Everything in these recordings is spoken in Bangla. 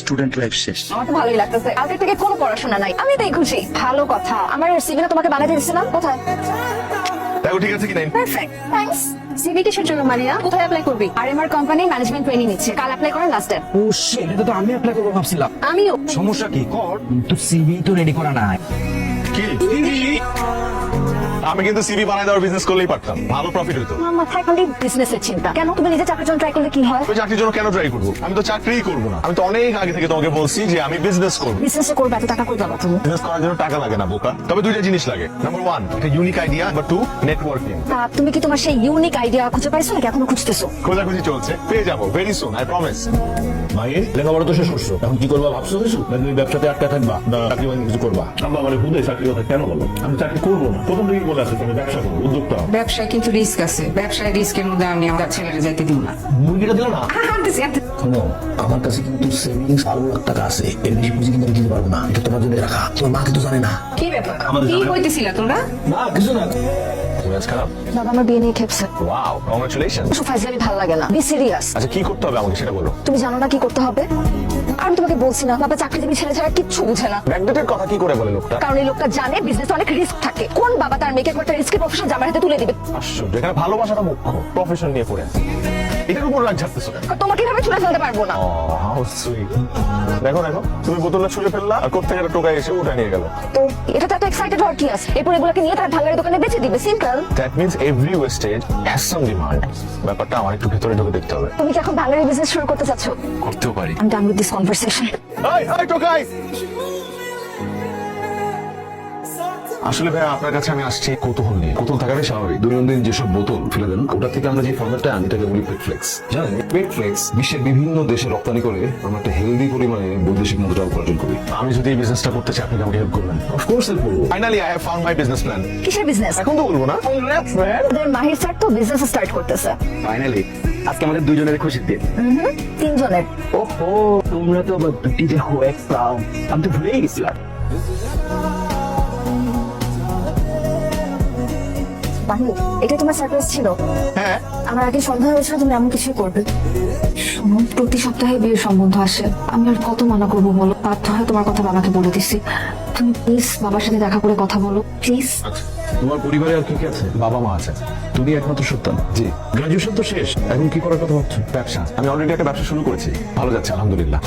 স্টুডেন্ট লাইফ শেষ আমার তো ভালোই লাগতেছে। আজকে থেকে কোনো পড়াশোনা নাই। আমি তাই খুশি। ভালো কথা। আমার সিভিটা তোমাকে বানাতে দিচ্ছিলাম কোথায়? দেখো ঠিক আছে কি নাই? পারফেক্ট থ্যাঙ্কস সিভি কিসের জন্য মারিয়া কোথায় অ্যাপ্লাই করবি? আর আমার কোম্পানি ম্যানেজমেন্ট ট্রেনিং নিচ্ছে। কাল অ্যাপ্লাই করার লাস্ট ডেট ও শিট এটা তো আমি অ্যাপ্লাই করব ভাবছিলাম। আমিও। সমস্যা কি? কর তো সিভি তো রেডি করা নাই। কি? আমি কিন্তু সিভি বানায় দেওয়ার বিজনেস করলেই পারতাম। ভালো প্রফিট হতো। আমার মাথায় খালি বিজনেসের চিন্তা। কেন? তুমি নিজে চাকরির জন্য ট্রাই করলে কি হয়? আমি চাকরির জন্য কেন ট্রাই করব? আমি তো চাকরিই করব না। আমি তো অনেক আগে থেকে তোমাকে বলছি যে আমি বিজনেস করব। বিজনেস করবে এত টাকা কই পাবা তুমি? বিজনেস করার জন্য টাকা লাগে না বোকা। তবে দুইটা জিনিস লাগে। নাম্বার ওয়ান একটা unique idea number two networking তা তুমি কি তোমার সেই ইউনিক আইডিয়া খুঁজে পাইছো নাকি এখনও খুঁজতেছো? খোঁজাখুঁজি চলছে। পেয়ে যাব ভেরি সুন আই প্রমিস মায়ের লেখাপড়া তো শেষ করছ। এখন কি করবা ভাবছ কিছু? না তুমি ব্যবসাতে আটকা থাকবা না চাকরি বাকরি কিছু করবা? আমার হুদে চাকরি কথা কেন বলো? আমি চাকরি করব না। প্রথম থেকে বলে আছে তুমি ব্যবসা করো উদ্যোক্তা ব্যবসায় কিন্তু রিস্ক আছে। ব্যবসায় রিস্কের মধ্যে আমি আমার ছেলেরা যাইতে দিব না। মুরগিটা দিল না? আনতেছি, আনতেছি। শোনো আমার কাছে কিন্তু সেভিংস আরও লাখ টাকা আছে। এর বেশি পুঁজি কিন্তু আমি দিতে পারব না। এটা তোমার জন্য রাখা। তোমার মা কিন্তু জানে না। কি ব্যাপার? কি হইতেছিল তোমরা? না কিছু না। মেজাজ খারাপ বাবা আমার বিয়ে নিয়ে খেপছে। ওয়াও কংগ্রাচুলেশন ওসব ফাইজলামি ভালো লাগে না। বি সিরিয়াস আচ্ছা কি করতে হবে আমাকে সেটা বলো। তুমি জানো না কি করতে হবে? আমি তোমাকে বলছি না বাবা চাকরিজীবী ছেলে ছাড়া কিচ্ছু বুঝে না। ব্যাকডেটের কথা কি করে বলে লোকটা? কারণ এই লোকটা জানে বিজনেস অনেক রিস্ক থাকে। কোন বাবা তার মেয়েকে একটা রিস্কের প্রফেশন জামার হাতে তুলে দিবে? আশ্চর্য এখানে ভালোবাসাটা মুখ্য প্রফেশন নিয়ে পড়ে আছে। এটার উপর রাগ ঝাড়তেছো কেন? তোমাকে এভাবে ছুড়ে ফেলতে পারব না। Oh, how sweet. দেখো দেখো তুমি বোতলটা ছুঁড়ে ফেললা আর কোথা থেকে টোকায় এসে উঠে নিয়ে গেল। তো এটা তো এত এক্সাইটেড হওয়ার কি আছে? এরপর এগুলোকে নিয়ে তার ভাঙারি দোকানে বেচে দিবে simple that means every wastage has some demand ব্যাপারটা আমার একটু ভেতরে ঢুকে দেখতে হবে। তুমি কি এখন ভাঙারি বিজনেস শুরু করতে চাচ্ছ? করতেও পারি। আমি ডান উইথ দিস কনভারসেশন এই এই টোকাই! আসলে ভাই আপনার কাছে আমি আসছি কৌতূহল নিয়ে। কৌতূহল থাকাটাই স্বাভাবিক। দৈনন্দিন যেসব বোতল ফেলে দেন ওটা থেকে আমরা যে ফর্মেটটা আনি তাকে বলি পেটফ্লেক্স জানেন পেটফ্লেক্স বিশ্বের বিভিন্ন দেশে রপ্তানি করে আমরা একটা হেলদি পরিমাণে বৈদেশিক মুদ্রা উপার্জন করি। আমি যদি এই বিজনেসটা করতে চাই আপনি আমাকে হেল্প করবেন? অফকোর্স হেল্প করব। Finally I have found my business plan কিসের বিজনেস এখন তো বলব না। মাহির স্যার তো বিজনেস স্টার্ট করতেছে। ফাইনালি আজকে আমাদের দুজনের খুশির দিন। তিনজনের। ওহো তোমরা তো আবার দুটি দেখো এক আমি তো ভুলেই গেছিলাম। মাহি এটা তোমার সারপ্রাইজ ছিল? হ্যাঁ। আমার আগে সন্দেহ হয়েছিল তুমি এমন কিছুই করবে। শোনো প্রতি সপ্তাহে বিয়ের সম্বন্ধ আসে। আমি আর কত মানা করব বলো? বাধ্য হয়ে তোমার কথা বাবাকে বলে দিছি। তুমি প্লিজ বাবার সাথে দেখা করে কথা বলো। প্লিজ তোমার পরিবারে আর কি কি আছে? বাবা মা আছে। তুমি একমাত্র সন্তান জি। গ্রাজুয়েশন তো শেষ। এখন কি করার কথা ভাবছ? ব্যবসা। আমি অলরেডি একটা ব্যবসা শুরু করেছি। ভালো যাচ্ছে আলহামদুলিল্লাহ।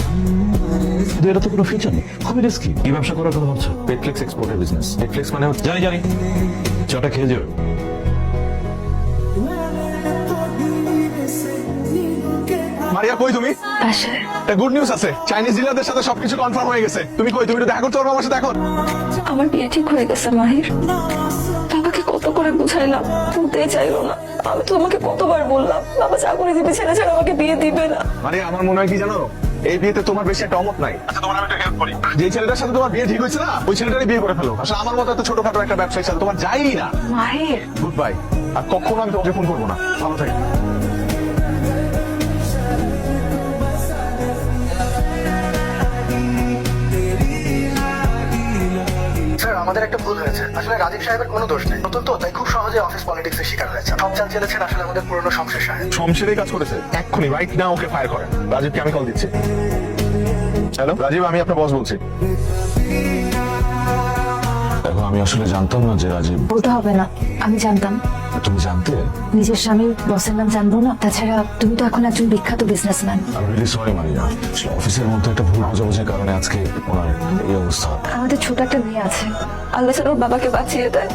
কিন্তু এটা তো কোনো ফিচার নেই। খুবই রিস্কি কি ব্যবসা করার কথা ভাবছ? পেটফ্লেক্স এক্সপোর্টের বিজনেস পেটফ্লেক্স মানে হচ্ছে জানি জানি। চাটা খেয়ে যাও। মারিয়া কই তুমি? বাসায়। গুড নিউজ আছে। চাইনিজ ডিলারদের সাথে সবকিছু কনফার্ম হয়ে গেছে। তুমি কই? তুমি একটু দেখা করতে পারবে আমার সাথে এখন? আমার বিয়ে ঠিক হয়ে গেছে মাহির। বাবাকে কত করে বুঝাইলাম। চাইলো না। আমি তো তোমাকে কতবার বললাম বাবা চাকরি দিবে ছেলে ছাড়া আমাকে বিয়ে দিবে না। মারিয়া আমার মনে হয় কি জানো? এই বিয়েতে তোমার বেশি একটা অমত নাই। আচ্ছা তোমার আমি একটা হেল্প করি। যে ছেলেটার সাথে তোমার বিয়ে ঠিক হয়েছে না ওই ছেলেটারই বিয়ে করে ফেলো। আসলে আমার মতো এত ছোটখাটো একটা ব্যবসায়ী সাথে তোমার যাই না। মাহির। গুড বাই আর কখনো আমি তোমাকে ফোন করব না। ভালো থাকি আমাদের একটা ভুল হয়েছে। আসলে রাজীব সাহেবের কোনো দোষ নেই। নতুন তো তাই খুব সহজে অফিস পলিটিক্সের শিকার হয়েছে। সব চাল চেলেছেন আসলে আমাদের পুরনো শমশের সাহেব। শমশেরই কাজ করেছে। এক্ষুনি রাইট না ওকে ফায়ার করেন। রাজীবকে আমি কল দিচ্ছি। হ্যালো রাজীব আমি আপনার বস বলছি। দেখো আমি আসলে জানতাম না যে রাজীব বলতে হবে না আমি জানতাম। তুমি জানতে? নিজের স্বামী বসের নাম জানব না? তাছাড়া তুমি তো এখন একজন বিখ্যাত বিজনেসম্যান আমি রিলি সরি মারিয়া। অফিসের মধ্যে একটা ভুল বোঝাবুঝির কারণে আজকে ওনার এই অবস্থা। আমাদের ছোট একটা মেয়ে আছে। আল্লাহ ছাড়া ওর বাবাকে বাঁচিয়ে দেয়।